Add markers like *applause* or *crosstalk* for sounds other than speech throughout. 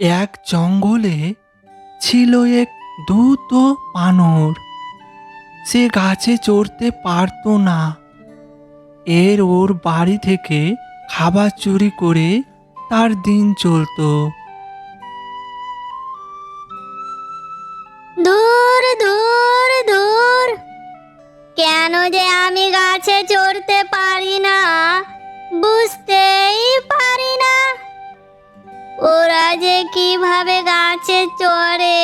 এক জঙ্গলে ছিল এক দ্রুত বানর সে গাছে চড়তে পারতো না। এর ওর বাড়ি থেকে খাবার চুরি করে তার দিন চলতো। কেন যে আমি গাছে চড়তে পারি না? কীভাবে গাছে চড়ে?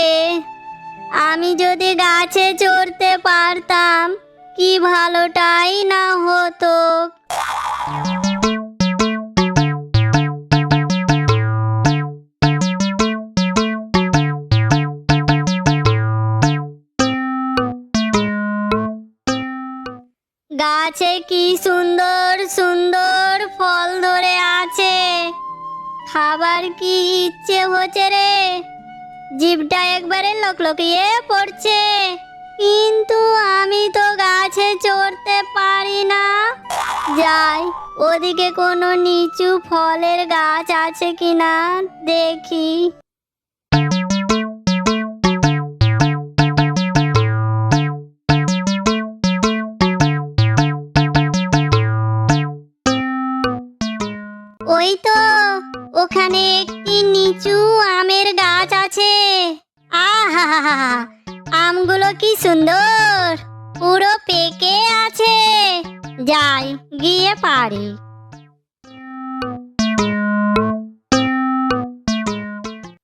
আমি যদি গাছে চড়তে পারতাম, কি ভালোটাই না হতো? গাছে কি সুন্দর সুন্দর ফল ধরে আছে? খাবার কি ইচ্ছে হচ্ছে রে? জিভটা একবারে লোকলোকিয়ে পড়ছে। কিন্তু আমি তো গাছে চড়তে পারি না। যাই, ওদিকে কোনো নিচু ফলের গাছ আছে কিনা দেখি। যাই গিয়ে পারি।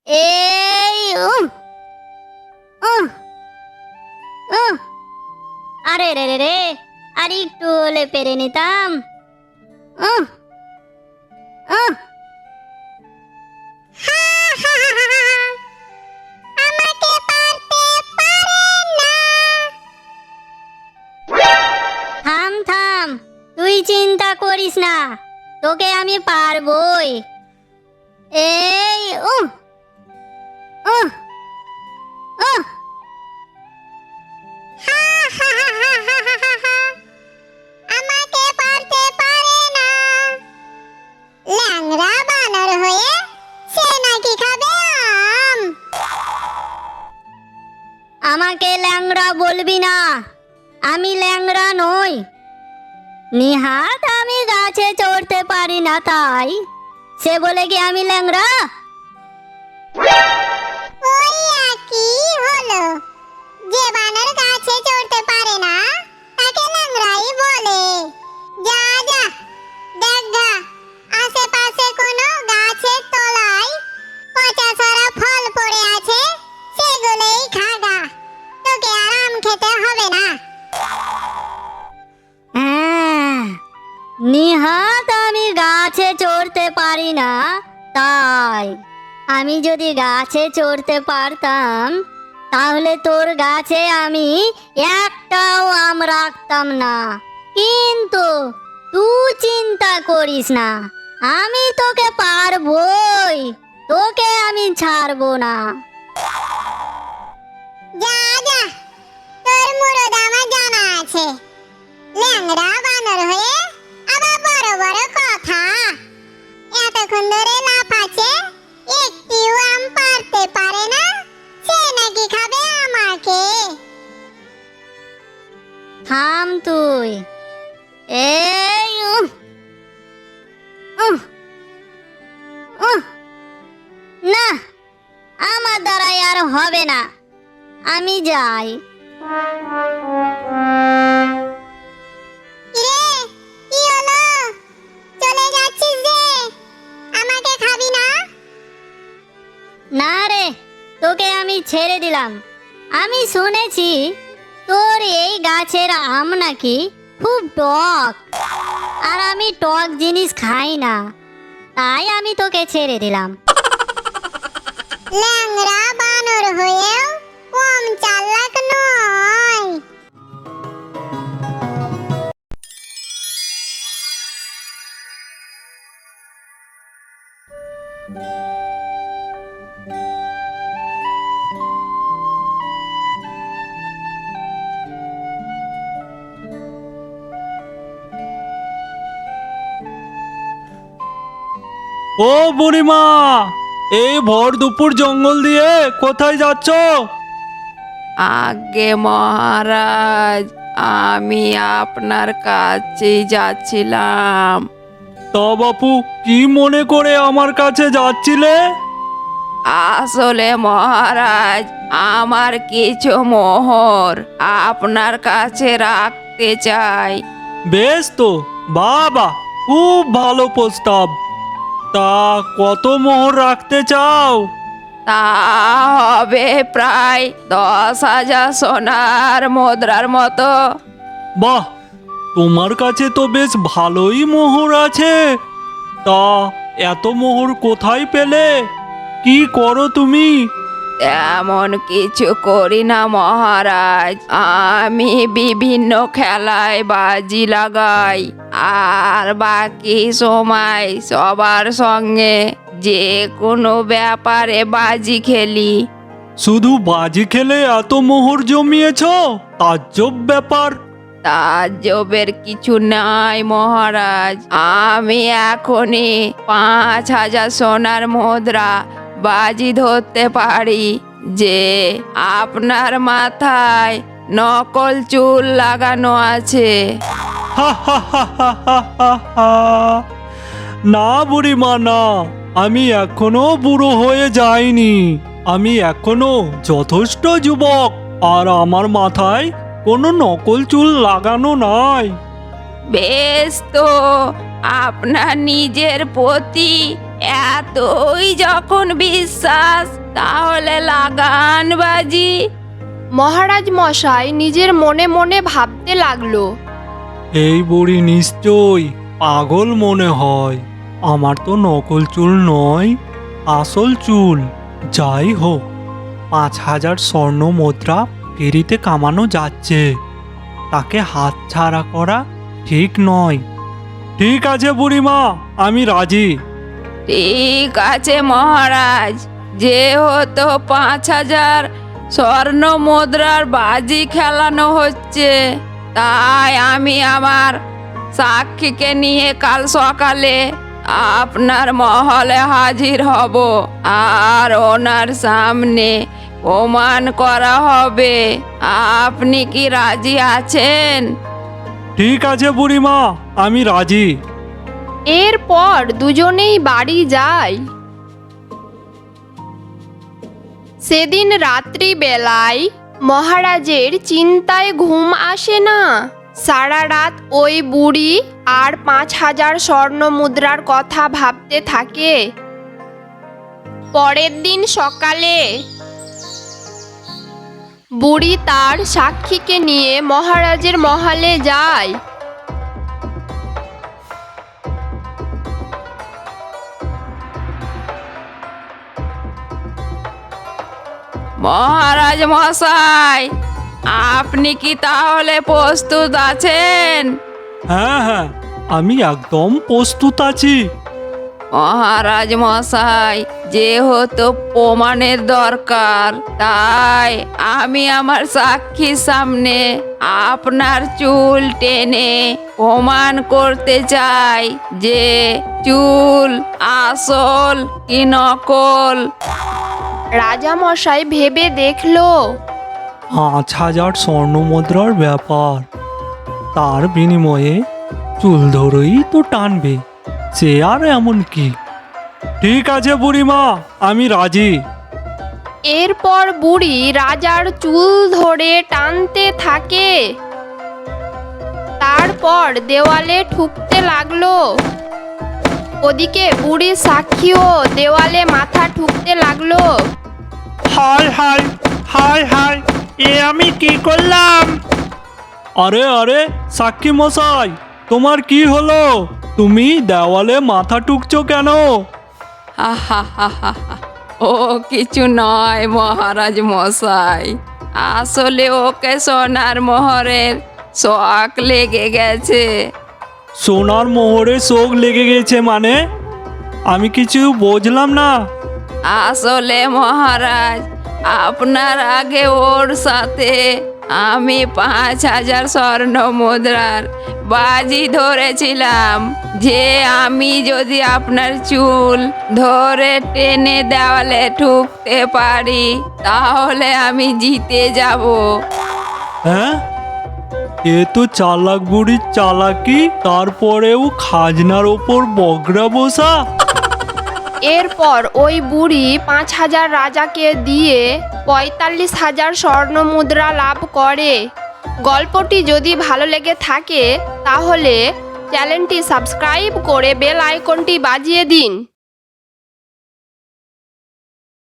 এই। আরে রে রে রে আর একটু পেরে নিতাম। তোকে আমি পারবই। এই, উহ উহ উহ। আমাকে পারতে পারে না। ল্যাংড়া বানর হয়ে সে নাকি খাবে আম। আমাকে ল্যাংড়া বলবি না। আমি ল্যাংড়া নই। নিহাত আমি গাছে চড়তে পারি না তাই। সে বলে কি আমি ল্যাংরা কি গাছে চড়তে পারে না, তাকে বলে। যা যা। আমি যদি গাছে চড়তে পারতাম, তাহলে তোর গাছে আমি একটাও আম রাখতাম না। কিন্তু তুই চিন্তা করিস না, আমি তোকে পারবই, তোকে আমি ছাড়বো না। হবে না। আমি যাই। না? রে তোকে আমি ছেড়ে দিলাম। আমি শুনেছি তোর এই গাছের আম নাকি খুব টক। আর আমি টক জিনিস খাই না তাই আমি তোকে ছেড়ে দিলাম। ল্যাংড়া বানর হয়েও কম চালাক নয় ও বুড়িমা এই ভর দুপুর জঙ্গল দিয়ে কোথায় যাচ্ছ? আগে মহারাজ আমি আপনার কাছে যাচ্ছিলাম। তা বাপু কি মনে করে আমার কাছে যাচ্ছিলে? আসলে মহারাজ আমার কিছু মোহর আপনার কাছে রাখতে চাই। বেশ তো বাবা খুব ভালো প্রস্তাব। তা কত মোহর রাখতে চাও? তা হবে প্রায় দশ হাজার সোনার মুদ্রার মতো। বাহ তোমার কাছে তো বেশ ভালোই মোহর আছে। তা এত মোহর কোথায় পেলে? কি করো তুমি? তেমন কিছু করি না মহারাজ। আমি বিভিন্ন খেলায় বাজি লাগাই। আর বাকি সময় সবার সঙ্গে যে কোনো ব্যাপারে বাজি খেলি। শুধু বাজি খেলে এত মোহর জমিয়েছ? তাজ্জব ব্যাপার। তাজ্জবের কিছু নাই মহারাজ। আমি এখনই পাঁচ হাজার সোনার মুদ্রা বাজি ধরতে পারি যে আপনার মাথায় নকল চুল লাগানো আছে। *laughs* না বুড়িমা না। আমি এখনও বুড়ো হয়ে যাইনি। আমি এখনও যথেষ্ট যুবক আর আমার মাথায় কোনো নকল চুল লাগানো নাই। বেশ তো আপনার নিজের প্রতি এতই যখন বিশ্বাস তাহলে লাগান বাজি। মহারাজ মশাই নিজের মনে মনে ভাবতে লাগল। এই বুড়ি নিশ্চয় পাগল মনে হয়। আমার তো নকল চুল নয়, আসল চুল। যাই হোক, পাঁচ হাজার স্বর্ণ মুদ্রা ফেরিতে কামানো যাচ্ছে। তাকে হাত ছাড়া করা ঠিক নয়। ঠিক আছে বুড়িমা, আমি রাজি। ঠিক আছে মহারাজ, যেহেতু পাঁচ হাজার স্বর্ণ মুদ্রার বাজি খেলানো হচ্ছে। তাই আমি আমার সাক্ষীকে নিয়ে কাল সকালে আপনার মহলে হাজির হব আর ওনার সামনে প্রমাণ করা হবে। আপনি কি রাজি আছেন? ঠিক আছে বুড়িমা আমি রাজি। এরপর দুজনেই বাড়ি যায়। সেদিন রাত্রিবেলায় মহারাজের চিন্তায় ঘুম আসে না। সারা রাত ওই বুড়ি আর পাঁচ হাজার স্বর্ণ মুদ্রার কথা ভাবতে থাকে। পরের দিন সকালে বুড়ি তার সাক্ষীকে নিয়ে মহারাজের মহলে যায়। মহারাজ মশাই আপনি কি তাহলে প্রস্তুত আছেন? হ্যাঁ হ্যাঁ আমি একদম প্রস্তুত আছি। মহারাজ মশাই যেহেতু প্রমাণের দরকার তাই আমি আমার সাক্ষীর সামনে আপনার চুল টেনে প্রমাণ করতে চাই যে চুল আসল কি নকল। রাজামশাই ভেবে দেখল। পাঁচ হাজার স্বর্ণ মুদ্রার ব্যাপার। তার বিনিময়ে চুল ধরেই তো টানবে সে আর এমন কি? ঠিক আছে বুড়িমা আমি রাজি। এরপর বুড়ি রাজার চুল ধরে টানতে থাকে। তারপর দেওয়ালে ঠুকতে লাগল। ওদিকে বুড়ির সাক্ষীও দেওয়ালে মাথা ঠুকতে লাগল। হাই হাই হাই হাই এ আমি কি করলাম? আরে আরে সাক্ষী মশাই তোমার কি হলো? তুমি দেওয়ালে মাথা টুকছো কেন। ও কিছু নয় মহারাজ মশাই। আসলে ওকে সোনার মোহরের শখ লেগে গেছে। সোনার মোহরে শোক লেগে গেছে মানে? আমি কিছু বুঝলাম না। আসলে মহারাজ আপনার আগে ওর সাথে আমি পাঁচ হাজার স্বর্ণ মুদ্রার বাজি ধরেছিলাম। যে আমি যদি আপনার চুল ধরে টেনে দেওয়ালে ঠুকতে পারি তাহলে আমি জিতে যাব। হ্যাঁ? এ তো চালাক বুড়ির চালাকি, তারপরেও খাজনার ওপর বগরা বসা। এরপর ওই বুড়ি পাঁচ হাজার রাজাকে দিয়ে পঁয়তাল্লিশ হাজার স্বর্ণ মুদ্রা লাভ করে। গল্পটি যদি ভালো লেগে থাকে, তাহলে চ্যানেলটি সাবস্ক্রাইব করে বেল আইকনটি বাজিয়ে দিন।